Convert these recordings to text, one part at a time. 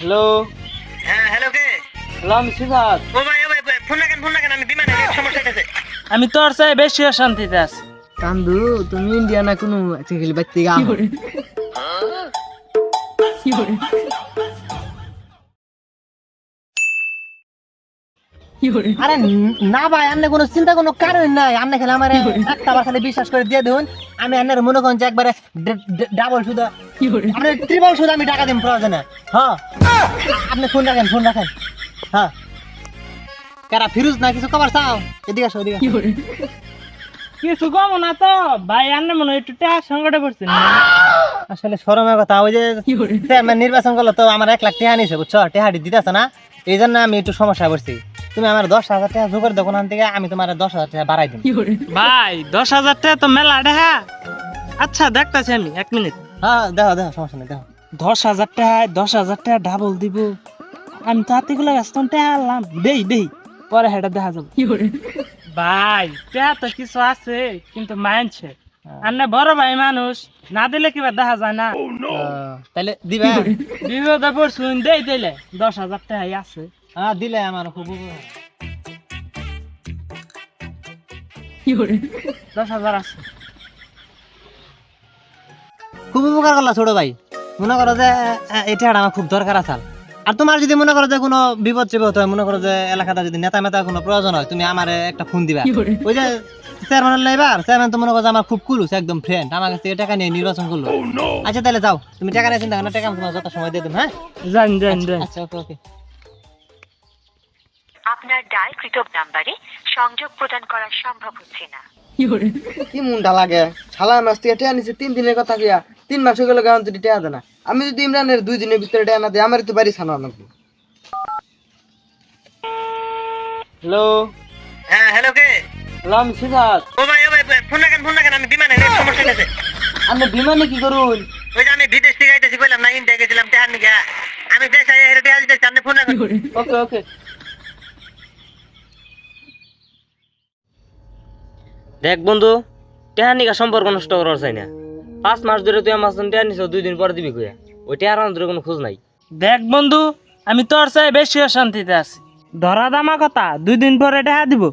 Hello হ্যাঁ hello কে? Hello আমি সিফাত ও ভাই ও ভাই ফোন না কেন ফোন না কেন আমি বিমানে সমস্যা আছে আমি তোর চাই বেশি অশান্তিতে আছি। কান্দু তুমি ইন্ডিয়া না কোনো চিকিল বাচ্চি গা আরে না ভাই আপনি কোনো চিন্তা কোনো কারণ নাই। আপনি খালি আমার একটা বার খালি বিশ্বাস করে দিয়ে দিন আমি আপনার মনে করেন যে একবারে ডাবল সুদা। আপনি ট্রিপল সুদা আমি টাকা দিন প্রয়োজনে। হ্যাঁ। আপনি ফোন রাখেন ফোন রাখেন। হ্যাঁ। কারা ফিরুজ না কিছু খবর চাও? এদিকে আসো এদিকে কিছু কম না তো। ভাই আন্নে মনে হয় একটু টাকা সংকটে পড়ছে আসলে শরমের কথা ওই যে চেয়ারম্যান নির্বাচন করল তো আমার এক লাখ টাকা নিয়েছে বুঝছ? টেহাটি দিতেছে না। এই জন্য আমি একটু সমস্যা করছি তুমি আমার দশ হাজার টাকা জোগাড় দোকান না থেকে আমি তোমার দশ হাজার টাকা বাড়াই দিই ভাই দশ হাজার টাকা তো মেলা দেখা আচ্ছা দেখতেছি আমি এক মিনিট। হ্যাঁ দেখো দেখো সমস্যা নেই দেখো। দশ হাজার টাকা দশ হাজার টাকা ডাবল দিব। আমি তো হাতিগুলো ব্যস্ত টাকা আনলাম। দেই দেই পরে হেটা দেখা যাবে। ভাই টাকা তো কিছু আছে কিন্তু মানছে আন্নে বড় ভাই মানুষ না দিলে কিবা দেখা যায় না। আহ, তাহলে দিবে। বিপদে পড়ছুন দেই দিলে দশ হাজার টাকা আছে। হ্যাঁ দিলে আমার খুব উপকার। দশ হাজার আছে। খুব উপকার করলা ছোট ভাই। মনে করো যে এটা আমার খুব দরকার আছে আর তোমার যদি মনে করো যে কোনো বিপদ চিপদ হয় মনে করো যে এলাকাটা যদি নেতা মেতা কোনো প্রয়োজন হয় তুমি আমার একটা ফোন দিবা। ওই যে চেয়ারম্যান লাইবার চেয়ারম্যান তো মনে করো আমার খুব কুলুস একদম ফ্রেন্ড আমার কাছ থেকে টাকা নিয়ে নির্বাচন করল। আচ্ছা তাহলে যাও। তুমি টাকা নিয়ে চিন্তা করো টাকা আমি তোমার যত সময় দিয়ে দেবো হ্যাঁ? জান জান জান আচ্ছা ওকে ওকে। আপনার ডায়ালকৃত নাম্বারে সংযোগ প্রদান করা সম্ভব হচ্ছে না। কি মুন্ডা লাগে? শালা মাস থেকে টেয়া নিছে তিন দিনের কথা কিয়া তিন মাস হয়ে গেল যদি টেয়া দেনা আমি যদি ইমরানের দুই দিনের ভিতরে টেয়া না দিই আমার তো বাড়ি ছানা লাগবে। হ্যালো হ্যাঁ হ্যালো কে? আমি সিফাত ও ভাই ও ভাই ফোন রাখেন ফোন রাখেন আমি বিমানে সমস্যা কি করুন? ওই যে আমি বিদেশ থেকে আইতেছি বললাম না ইন্ডিয়া গেছিলাম টেহার নিগা। আমি দেশ আই হেরে টেহা দিতেছি আপনি ফোন ওকে ওকে। দেখ বন্ধু টেহানিকা সম্পর্ক নষ্ট করার চাই না। পাঁচ মাস ধরে তুই আমার টেহা নিছ দুই দিন পরে দিবি কইয়া। ওই টেহার ধরে কোনো খোঁজ নাই। দেখ বন্ধু আমি তোর চাই বেশি শান্তিতে আছি। ধরা দামা কথা দুই দিন পরে টাকা দিব।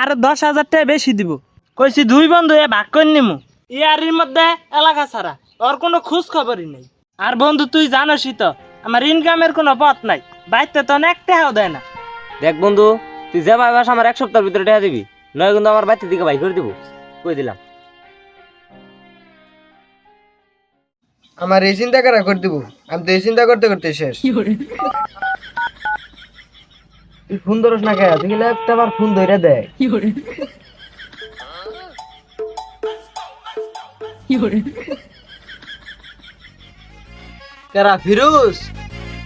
আর দশ হাজার টাকা বেশি দিব। কইছি দুই বন্ধু এ ভাগ করে নিমু। ইয়ারির মধ্যে এলাকা ছাড়া ওর কোনো খোঁজ খবরই নেই। আর বন্ধু তুই জানোসই তো আমার ইনকামের কোনো পথ নাই বাইতে তো অনেক টাকাও দেয় না। দেখ বন্ধু তুই যে ভাইবাস আমার এক সপ্তাহের ভিতরে টেহা দিবি নয় কিন্তু আমার বাড়িতে দিকে ভাই করে দিব কই দিলাম। আমার এই চিন্তা করা করে দিব? আমি তো এই চিন্তা করতে করতে শেষ। তুই ফোন ধরস না কে তুই একটা বার ফোন ধরে দেয় কেরা ফিরুজ?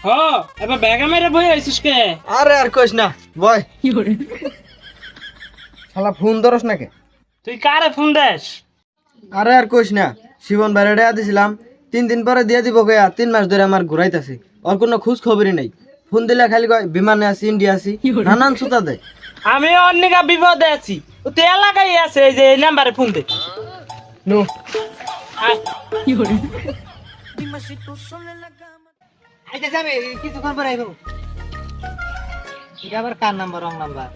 হ এবার ব্যাগা মেরে বই আইছিস কে? আরে আর কইস না বয়। শালা ফোন ধরস না কে তুই কারে ফোন দেস? আরে আর কইস না শিবন বাইরে দিছিলাম তিন দিন পরে দিয়ে দিব গয়া তিন মাস ধরে আমার ঘুরাইতেছে। ওর কোনো খোঁজ খবরই নাই। ফোন দিলে খালি কয় বিমানে আছি ইন্ডিয়া আছি নানান সুতা দেয়। আমি অন্যকা বিপদে আছি। ও তো এলাকায় আছে এই যে এই নাম্বারে ফোন দে। নো। আয়। যাবে কিছুক্ষণ পরে আইবো। এটা আবার কার নাম্বার রং নাম্বার?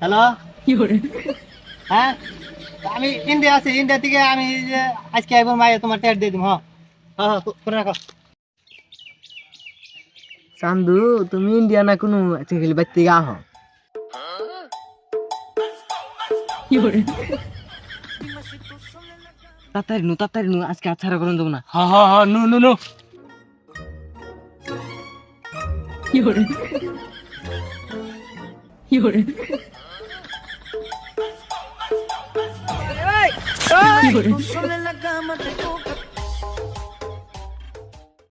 হ্যালো? হ্যাঁ? আমি ইন্ডিয়া আছি ইন্ডিয়া থেকে আমি যে আজকে আইবো মায়ে তোমার ট্যাট দিয়ে দিম হ্যাঁ হ্যাঁ হ্যাঁ করে রাখো। চান্দু তুমি ইন্ডিয়া না কোনো চিকিল বাচ্চি গা হ তাড়াতাড়ি নু তাড়াতাড়ি নু আজকে আচ্ছা করুন দেবো না। হ হ হ নু নু নু।